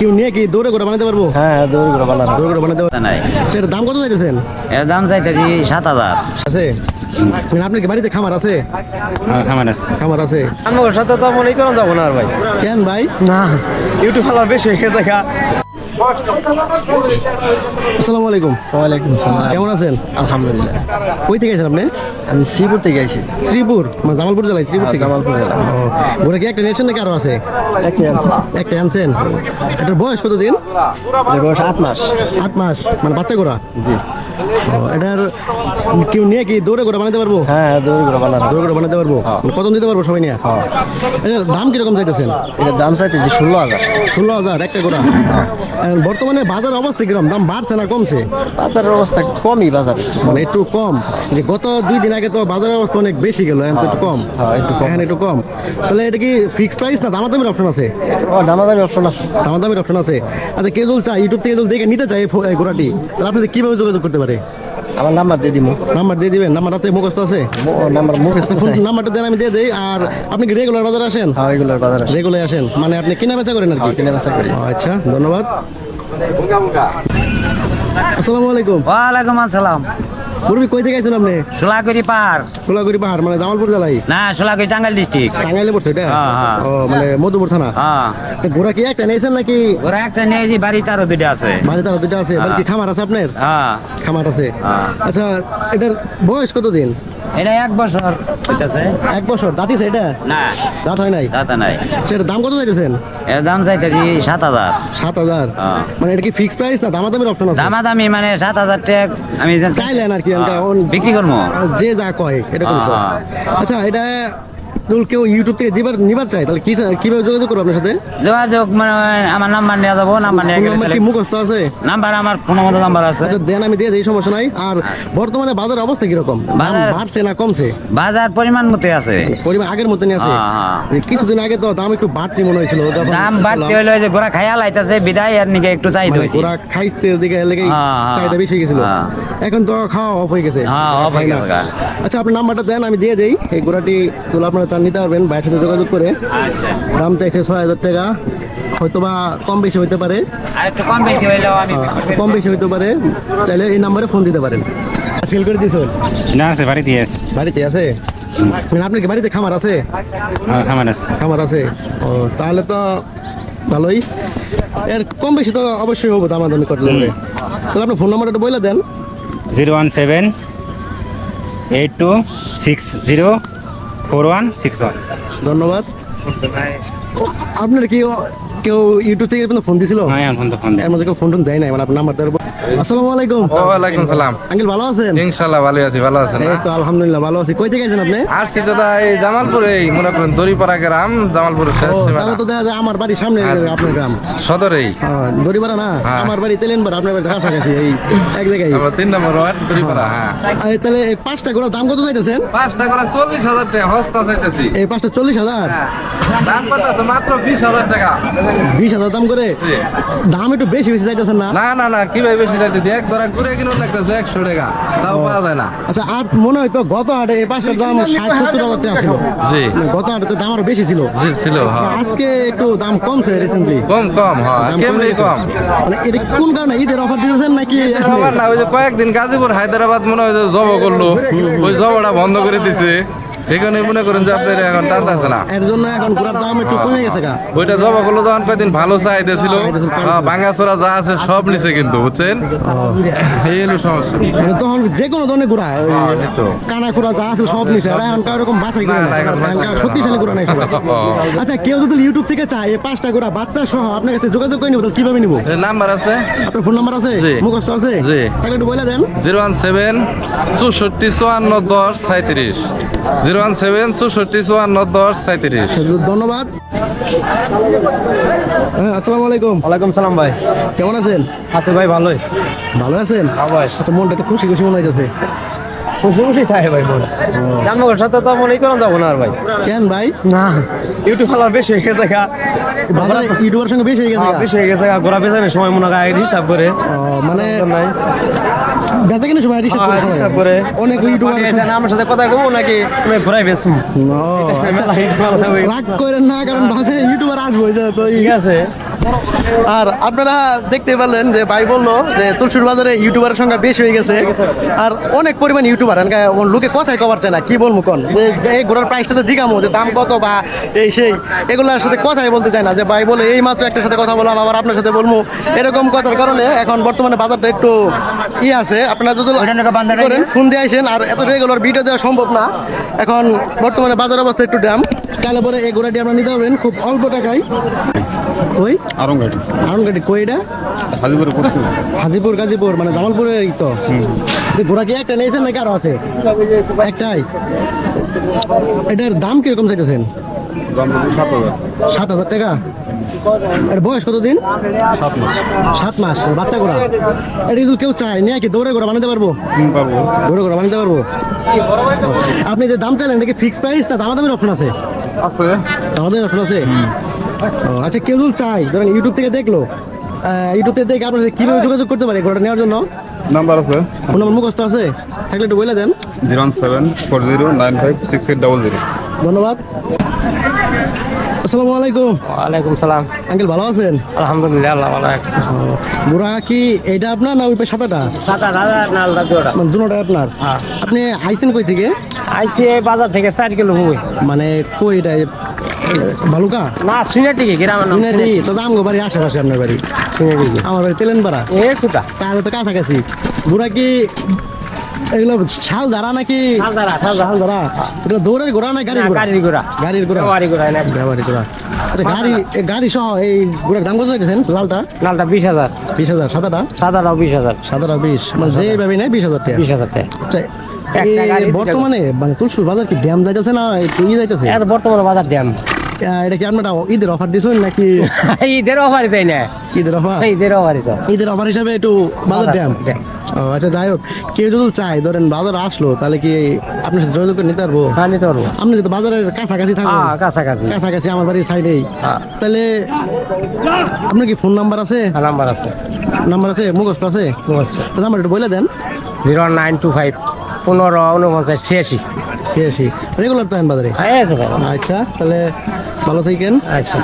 কেউ নিয়ে কি দৌড়ে করে বানাতে পারব? হ্যাঁ দৌড় করে বানানো। দৌড়ে করে বানাতে পারব। নাই। সেটার দাম কত চাইতেছেন? এর দাম চাইতেছি সাত হাজার। আছে? মানে আপনার কি বাড়িতে খামার আছে? খামার আছে। খামার আছে। আমার সাথে তো মনে করেন যাব না আর ভাই। কেন ভাই? না ইউটিউব খেলা বেশি হয়ে দেখা আসসালামু আলাইকুম। ওয়ালাইকুম আসসালাম কেমন আছেন? আলহামদুলিল্লাহ। কই থেকে আছেন আপনি? আমি শ্রীপুর থেকে আইছি। শ্রীপুর? মানে জামালপুর জেলায় শ্রীপুর থেকে? জামালপুর জেলা। ওরা কি একটা নিয়েছেন নাকি আরও আছে? একটা আনছেন একটা আনছেন? এটার বয়স কত দিন বয়স আট মাস। আট মাস। মানে বাচ্চা গোড়া জি। এটার কেউ নিয়ে কি দৌড়ে করে বানাতে পারব? হ্যাঁ দৌড় করে বানানো দৌড়ে করে বানাতে পারব? কত দিতে পারব সবাই নিয়ে? হ্যাঁ। এটার দাম কীরকম চাইতেছেন? এটার দাম চাইতেছি ষোলো হাজার। ষোলো হাজার একটা গোড়া বর্তমানে বাজার অবস্থা কীরকম? দাম বাড়ছে না কমছে? বাজারের অবস্থা কমই বাজারে। মানে একটু কম। যে গত দুই দিন আগে তো বাজারের অবস্থা অনেক বেশি গেল এখন একটু কম। হ্যাঁ, একটু কম। এখন একটু কম। তাহলে এটা কি ফিক্স প্রাইস না দামাদামির অপশন আছে? ও দামাদামি অপশন আছে। দামাদামির অপশন আছে। আচ্ছা যদি চায় ইউটিউব থেকে দেখে নিতে ফো- ঘোড়াটি তাহলে আপনাদের কীভাবে যোগাযোগ করতে পারে? আমার নাম্বার দিয়ে দিব নাম্বার দিয়ে দিবেন নাম্বার আছে মুখস্থ আছে? নাম্বার মুখে আচ্ছা, ফোন নাম্বারটা দেন আমি দিয়ে দিই। আর আপনি কি রেগুলার বাজারে আসেন? হ্যাঁ রেগুলার বাজার আসেন রেগুলার আসেন। মানে আপনি কিনা বেচা করেন আর কি? কিনা বেচা করি। আচ্ছা ধন্যবাদ। আসসালামু আলাইকুম। ওয়ালাইকুম আসসালাম। পূর্বী কই থেকে আপনি? সোলাগুড়ি পাহাড়। সোলাগুড়ি পাহাড় মানে জামালপুর জেলায়? না সোলাগুড়ি টাঙ্গাইল ডিস্ট্রিক্ট টাঙ্গাইলে পড়ছে এটা? হ্যাঁ, হ্যাঁ। ও মানে মধুপুর থানা? হ্যাঁ। ঘোড়া কি একটা নিয়েছেন নাকি? ওরা একটা নিয়েছি বাড়িতে আরও দুটো আছে। বাড়িতে আরও দুটো আছে? বাড়ি খামার আছে আপনার? হ্যাঁ। খামার আছে। হ্যাঁ। আচ্ছা এটার বয়স কত দিন এটা এক বছর হইতেছে। এক বছর? দাঁতিছে এটা? না। দাঁত হয় নাই? দাদা নাই। সেটার দাম কত চাইতেছেন? এর দাম চাইতেছি সাত হাজার। সাত হাজার? হ্যাঁ। মানে এটা কি ফিক্স প্রাইস না দামাদামির অপশন আছে? দামাদামি মানে সাত হাজার টাকা আমি চাইলেন আর কি। বিক্রি করব। যে যা কয় এরকম আচ্ছা এটা যদি কেউ ইউটিউব থেকে দিবার নিবার চায়? তাহলে কি কীভাবে যোগাযোগ করব আপনার সাথে? যোগাযোগ মানে আমার নাম্বার নিয়ে যাব নাম্বার নিয়ে নাম্বার কি মুখস্থ আছে? নাম্বার আমার ফোন নাম্বার আছে। আচ্ছা দেন আমি দিয়ে দিই সমস্যা নাই। আর বর্তমানে বাজার অবস্থা কীরকম? বাড়ছে না কমছে? বাজার পরিমাণ মতো আছে। পরিমাণ আগের আছে? হ্যাঁ, হ্যাঁ। কিছুদিন আগে তো দাম একটু বাড়তি মনে হয়েছিল দাম বাড়তে হইল যে গোড়া খাইয়া লাইতেছে বিদায় এর নিকে একটু চাইতে মানে হয়েছে ওরা খাইতে দিকে লেগে হ্যাঁ। চাহিদা বেশি হয়ে গেছিল। এখন তো খাওয়া অফ হয়ে গেছে। হ্যাঁ, off হয়ে গেছে। আচ্ছা আপনার নাম্বারটা দেন আমি দিয়ে দেই। এই গোড়াটি তুলে আপনারা নিতে পারবেন বাইরের সাথে যোগাযোগ করে। আচ্ছা। দাম চাইছে ছয় হাজার টাকা। হয়তো বা কম বেশি হইতে পারে। কম বেশি একটু কম বেশি হইতে পারে। চাইলে এই নাম্বারে ফোন দিতে পারেন। সেল করে দিয়েছেন? না আছে বাড়িতে আছে। বাড়িতে আছে? মানে আপনার কি বাড়িতে খামার আছে? আমার খাবার আছে। খামার আছে। ও তাহলে তো ভালোই। এর কম বেশি তো অবশ্যই হব দাম দামি করলে তাহলে আপনার ফোন নাম্বারটা বলে দেন। Zero one seven eight two six zero four one six one. ধন্যবাদ। আপনার কি কেউ ইউটিউব থেকে আপনার ফোন দিছিল? হ্যাঁ তো ফোন দেয় এর মধ্যে কেউ ফোন টোন দেয় নাই মানে আপনার নাম্বার দেওয়ার আসসালামু আলাইকুম। ওয়ালাইকুম সালাম। আঙ্কেল ভালো আছেন? ভালো আছি ভালো আছেন এই তো আলহামদুলিল্লাহ ভালো আছি। কই থেকে আছেন আপনি? আসছি দাদা এই জামালপুর মনে করেন দড়িপাড়া গ্রাম জামালপুরের শেষ তাহলে তো দেখা যায় আমার বাড়ির সামনে আপনার গ্রাম। সদরেই। হ্যাঁ, দড়িপাড়া না? হ্যাঁ। আমার বাড়ি তেলেনপাড়া আপনার বাড়ি এই এক জায়গায়। আমরা তিন নম্বর ওয়ার্ড দড়িপাড়া হ্যাঁ। তাহলে এই পাঁচটা করে দাম কত চাইতেছেন? পাঁচটা টাকা হস্তা চাইতেছি। এই পাঁচটা চল্লিশ হাজার? দাম কত মাত্র বিশ হাজার টাকা। বিশ হাজার দাম করে? দাম একটু বেশি বেশি না? না না না কীভাবে বেশি চাইতেছি এক ধরা ঘুরে কিনুন লাগতেছে একশো টাকা তাও পাওয়া যায় না। আচ্ছা আর মনে হয় তো গত হাটে এই পাঁচটার দাম ষাট সত্তর হাজার টাকা। ছিল জি। মানে গত হাটে তো দাম আরও বেশি ছিল। জি ছিল হ্যাঁ। আজকে একটু দাম কমছে রিসেন্টলি কম কম হ্যাঁ কেমনি কম? মানে এটা কোন কারণে? ঈদের অফার দিতেছেন নাকি? খবর না ওই যে কয়েকদিন গাজীপুর হায়দ্রাবাদ মনে হয় যে জব করল। ওই জবটা বন্ধ করে দিছে। এখানে মনে করেন যে আপনার এখন টানতেছে না। এর জন্য এখন ঘোড়ার দাম একটু কমে গেছে গা। ওইটা জবা করল যখন কয়েকদিন ভালো চাহিদা ছিল। ভাঙা চোরা যা আছে সব নিচে কিন্তু বুঝছেন? এই হলো সমস্যা। তখন যে কোনো ধরনের ঘোড়া হ্যাঁ। কানা ঘোড়া যা আছে সব নিছে। আর এখন করে বাছাই করে। শক্তিশালী ঘোড়া নাই আচ্ছা কেউ যদি ইউটিউব থেকে চায় এই পাঁচটা ঘোড়া বাচ্চা সহ আপনার কাছে যোগাযোগ করে নিব কীভাবে নিব? নাম্বার আছে? আপনার ফোন নাম্বার আছে? মুখস্থ আছে? জি। তাহলে একটু বলে দেন। জিরো ওয়ান সেভেন চৌষট্টি চুয়ান্ন দশ সাঁত্রিশ জিরো ওয়ান সেভেন চৌষট্টি চুয়ান্ন দশ সাঁত্রিশ ধন্যবাদ। হ্যাঁ আসসালামু আলাইকুম। ওয়ালাইকুম সালাম ভাই। কেমন আছেন? আছে ভাই ভালোই। ভালো আছেন? ভাই। তো মনটা একটু খুশি খুশি মনে হইতেছে। খুশি খুশি থাকে ভাই মনে। জামার সাথে তো মনে করা যাব না আর ভাই। কেন ভাই? না ইউটিউব খেলা বেশি হয়ে গেছে ইউটিউবার সঙ্গে বেশি হয়ে গেছে হ্যাঁ, বেশি হয়ে গেছে ঘোরা পেছানোর সময় মনে হয় ডিস্টার্ব করে মানে বেচা কিনে সময় রিসার্চ হ্যাঁ, research করে। অনেক ইউটিউবার আমার সাথে কথা কবো নাকি? তুমি ঘুরাই বেসুম রাগ করেন না কারণ বাসে ইউটিউবার আসব তো ঠিক আছে। আর আপনারা দেখতে পারলেন যে ভাই বলল যে তুলসুর বাজারে ইউটিউবারের সংখ্যা বেশি হয়ে গেছে। আর অনেক পরিমাণ ইউটিউবার লোকে কথাই কবার চায় না কি বলব কোন? যে এই ঘোড়ার প্রাইসটা তো দিঘামো যে দাম কত বা এই সেই এগুলোর সাথে কথাই বলতে চায় না। যে ভাই বলে এই মাত্র একটা সাথে কথা বললাম আবার আপনার সাথে বলব। এরকম কথার কারণে এখন বর্তমানে বাজারটা একটু ই আছে। আপনারা যদি করেন ফোন দিয়ে আসেন আর এত রেগুলার ভিডিও দেওয়া সম্ভব না। এখন বর্তমানে বাজার অবস্থা একটু দাম তাহলে পরে এই ঘোড়াটি আপনারা নিতে পারবেন খুব অল্প টাকায়। ওই? আরঙ্গাটি আরঙ্গাটি কই এটা? হাজিপুর হাজিপুর গাজীপুর মানে জামালপুরে এই তো। ঘোড়া কি একটা নিয়েছেন নাকি আরও আছে? একটাই। এটার দাম কীরকম চাইতেছেন? সাত হাজার টাকা? এর বয়স কতদিন? সাত মাস। সাত মাস। বাচ্চা ঘোড়া এটা যদি কেউ চায়। নিয়ে কি দৌড়ে ঘোড়া বানাতে পারব? দৌড়ে ঘোড়া বানাতে পারব? আপনি যে দাম চাইলেন এটা কি ফিক্স প্রাইস না দামাদামের অপশন আছে? আছে। দামাদামের অপশন আছে? আচ্ছা কেউ যদি চাই ধরেন ইউটিউব থেকে দেখল ইউটিউব থেকে দেখে আপনার কীভাবে যোগাযোগ করতে পারে ঘোড়াটা নেওয়ার জন্য? নাম্বার আছে। ফোন নম্বর মুখস্থ আছে? থাকলে একটু বলে দেন। Zero one seven four zero nine five six eight double zero. ধন্যবাদ। আসসালামু আলাইকুম। ওয়ালাইকুম সালাম। আঙ্কেল ভালো আছেন? আলহামদুলিল্লাহ আল্লাহ ভালো বুড়া কি এটা আপনার না ওই পাশে সাদাটা? মানে দুটোটা আপনার? হ্যাঁ। আপনি আইছেন কই থেকে? এই বাজার থেকে চার কিলো বই মানে কই এটা? ভালুকা? না সিনেটিকে গ্রামের নাম সিনারি তো দাম গো বাড়ি আশেপাশে আপনার বাড়ি। সিনেটিকে আমার বাড়ি তেলেনপাড়া। এ কোথা? তাহলে তো কাছাকাছি। বুড়া কি এগুলো শাল ধারা নাকি শাল ধারা এটা দৌড়ের ঘোড়া না গাড়ির ঘোড়া গাড়ির ঘোড়া গাড়ির ঘোড়া গাড়ি ঘোড়া না। গাড়ির ঘোড়া আচ্ছা গাড়ি গাড়ি সহ এই ঘোড়ার দাম কত চাইতেছেন? লালটা? নালটা বিশ হাজার। বিশ হাজার। সাদাটা? সাদাটাও বিশ হাজার। সাদাটা বিশ। মানে যে ভাবি নাই বিশ হাজার টাকা। বিশ হাজার টাকা। আচ্ছা, বর্তমানে মানে তুলসুর বাজার কি ড্যাম যাইতেছে না একটু যাইতেছে? বর্তমানে বাজার আহ, এটা কি আপনারা ঈদের অফার দিচ্ছেন নাকি? ঈদের অফারই তাই না। ঈদের অফার ঈদের অফারই তো। ঈদের অফার হিসাবে একটু বাজার ড্যাম। ড্যাম। ও আচ্ছা যাই হোক কেউ যদি চায় ধরেন বাজার আসলো তাহলে কি আপনার সাথে যোগাযোগ করে নিতে পারব? হ্যাঁ নিতে পারব। আপনি যদি বাজারের কাছাকাছি থাকবেন হ্যাঁ কাছাকাছি। কাছাকাছি আমার বাড়ির সাইডেই। হ্যাঁ। তাহলে আপনার কি ফোন নাম্বার আছে? নাম্বার আছে। নাম্বার আছে? মুখস্থ আছে? তো নাম্বার একটু বলে দেন। জিরো নাইন টু ফাইভ পনেরো উনপঞ্চাশ ছিয়াশি। ছিয়াশি। রেগুলার বাজারে? তো ভাই। আচ্ছা তাহলে ভালো থাকেন। আচ্ছা।